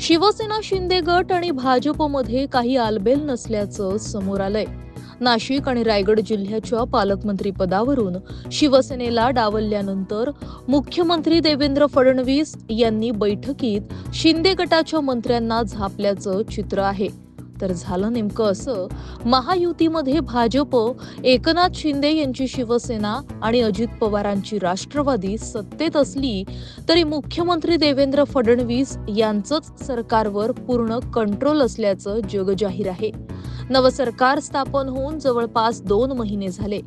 शिवसेना शिंदे गट आणि भाजपमध्ये काही आलबेल नसल्याचं समोर आलंय. नाशिक आणि रायगड जिल्ह्याच्या पालकमंत्री पदावरून शिवसेनेला डावलल्यानंतर मुख्यमंत्री देवेंद्र फडणवीस यांनी बैठकीत शिंदे गटाच्या मंत्र्यांना झापल्याचं चित्र आहे. तर झालं नेमकं असं. महायुतीमध्ये भाजप एकनाथ शिंदे यांची शिवसेना आणि अजित पवारांची राष्ट्रवादी सत्तेत असली तरी मुख्यमंत्री देवेंद्र फडणवीस यांचंच सरकारवर पूर्ण कंट्रोल असल्याचं जगजाहीर आहे. नवं सरकार स्थापन होऊन जवळपास दोन महिने झाले.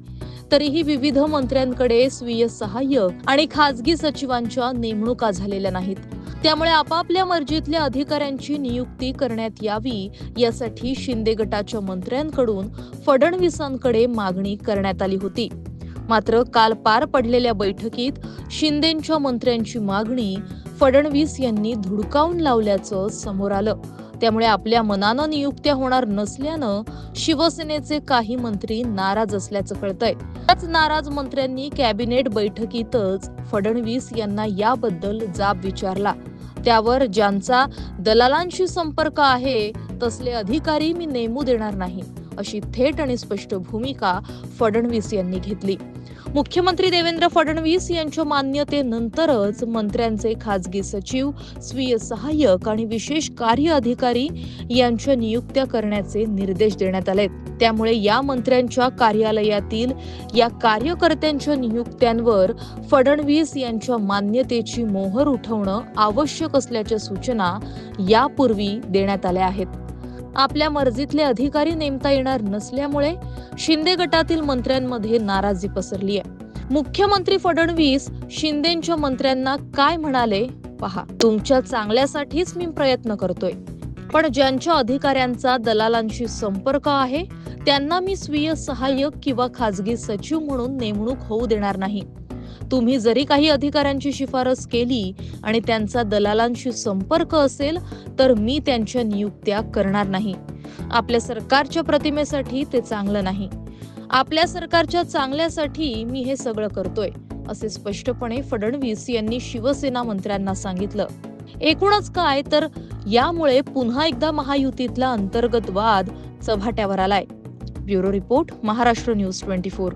तरीही विविध मंत्र्यांकडे स्वीय सहाय्य आणि खासगी सचिवांच्या नेमणुका झालेल्या नाहीत. त्यामुळे आपापल्या मर्जीतल्या अधिकाऱ्यांची नियुक्ती करण्यात यावी यासाठी शिंदे गटाच्या मंत्र्यांकडून फडणवीसांकडे मागणी करण्यात आली होती. मात्र काल पार पडलेल्या बैठकीत शिंदेंच्या मंत्र्यांची मागणी फडणवीस यांनी धुडकावून लावल्याचं समोर आलं. त्यामुळे आपल्या मनानं नियुक्त्या होणार नसल्यानं शिवसेनेचे काही मंत्री नाराज असल्याचं कळतंय. त्याच नाराज मंत्र्यांनी कॅबिनेट बैठकीतच फडणवीस यांना याबद्दल जाब विचारला. त्यावर ज्यांचा दलालांशी संपर्क आहे तसले अधिकारी मी नेमू देणार नाही अशी थेट आणि स्पष्ट भूमिका फडणवीस यांनी घेतली. मुख्यमंत्री देवेंद्र फडणवीस यांच्या मान्यतेनंतरच मंत्र्यांचे खासगी सचिव स्वीय सहाय्यक आणि विशेष कार्य अधिकारी यांच्या नियुक्त्या करण्याचे निर्देश देण्यात आले त्यामुळे या मंत्र्यांच्या कार्यालयातील या कार्यकर्त्यांच्या नियुक्त्यांवर फडणवीस यांच्या मान्यतेची मोहर उठवणं आवश्यक असल्याच्या सूचना यापूर्वी देण्यात आल्या आहेत. आपल्या मर्जीतले अधिकारी नेमता येणार नसल्यामुळे शिंदे गटातील मंत्र्यांमध्ये नाराजी पसरली आहे मुख्यमंत्री फडणवीस शिंदेच्या मंत्र्यांना काय म्हणाले? पहा तुमच्या चांगल्यासाठीच मी प्रयत्न करतोय. पण ज्यांच्या अधिकाऱ्यांचा दलालांशी संपर्क आहे त्यांना मी स्वीय सहाय्यक किंवा खाजगी सचिव म्हणून नेमणूक होऊ देणार नाही. तुम्ही जरी काही अधिकाऱ्यांची शिफारस केली आणि त्यांचा दलालांशी संपर्क असेल तर मी त्यांच्या नियुक्त्या करणार नाही. आपल्या सरकारच्या प्रतिमेसाठी ते चांगलं नाही. आपल्या सरकारच्या चांगल्यासाठी मी हे सगळं करतोय असे स्पष्टपणे फडणवीस यांनी शिवसेना मंत्र्यांना सांगितलं. एकूणच काय तर यामुळे पुन्हा एकदा महायुतीतला अंतर्गत वाद चव्हाट्यावर आलाय. Bureau report Maharashtra news twenty four.